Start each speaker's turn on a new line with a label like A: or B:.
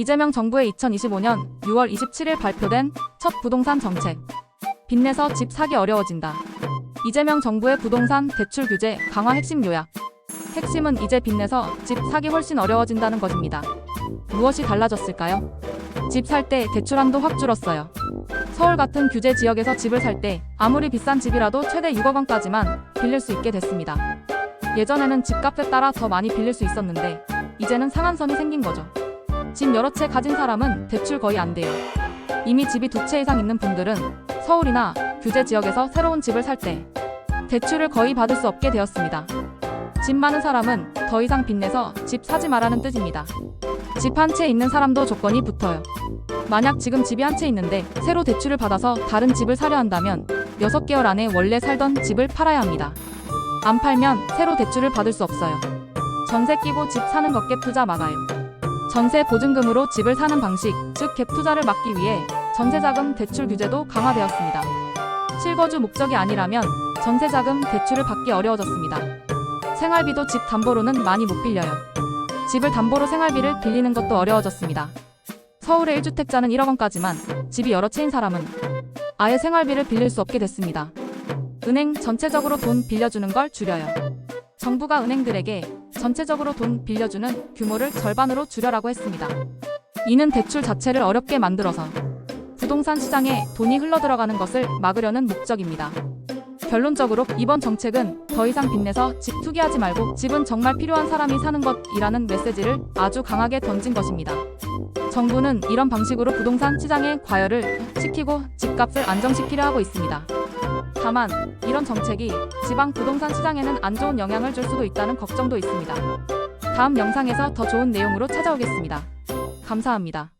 A: 이재명 정부의 2025년 6월 27일 발표된 첫 부동산 정책. 빚내서 집 사기 어려워진다. 이재명 정부의 부동산 대출 규제 강화 핵심 요약. 핵심은 이제 빚내서 집 사기 훨씬 어려워진다는 것입니다. 무엇이 달라졌을까요? 집 살 때 대출함도 확 줄었어요. 서울 같은 규제 지역에서 집을 살 때 아무리 비싼 집이라도 최대 6억 원까지만 빌릴 수 있게 됐습니다. 예전에는 집값에 따라 더 많이 빌릴 수 있었는데 이제는 상한선이 생긴 거죠. 집 여러 채 가진 사람은 대출 거의 안 돼요. 이미 집이 두 채 이상 있는 분들은 서울이나 규제 지역에서 새로운 집을 살 때 대출을 거의 받을 수 없게 되었습니다. 집 많은 사람은 더 이상 빚내서 집 사지 말라는 뜻입니다. 집 한 채 있는 사람도 조건이 붙어요. 만약 지금 집이 한 채 있는데 새로 대출을 받아서 다른 집을 사려 한다면 6개월 안에 원래 살던 집을 팔아야 합니다. 안 팔면 새로 대출을 받을 수 없어요. 전세 끼고 집 사는 것갭 투자 막아요. 전세 보증금으로 집을 사는 방식, 즉 갭 투자를 막기 위해 전세자금 대출 규제도 강화되었습니다. 실거주 목적이 아니라면 전세자금 대출을 받기 어려워졌습니다. 생활비도 집 담보로는 많이 못 빌려요. 집을 담보로 생활비를 빌리는 것도 어려워졌습니다. 서울의 1주택자는 1억 원까지만 집이 여러 채인 사람은 아예 생활비를 빌릴 수 없게 됐습니다. 은행 전체적으로 돈 빌려주는 걸 줄여요. 정부가 은행들에게 전체적으로 돈 빌려주는 규모를 절반으로 줄여라고 했습니다. 이는 대출 자체를 어렵게 만들어서 부동산 시장에 돈이 흘러들어가는 것을 막으려는 목적입니다. 결론적으로 이번 정책은 더 이상 빚내서 집 투기하지 말고 집은 정말 필요한 사람이 사는 것이라는 메시지를 아주 강하게 던진 것입니다. 정부는 이런 방식으로 부동산 시장의 과열을 시키고 집값을 안정시키려 하고 있습니다. 다만 이런 정책이 지방 부동산 시장에는 안 좋은 영향을 줄 수도 있다는 걱정도 있습니다. 다음 영상에서 더 좋은 내용으로 찾아오겠습니다. 감사합니다.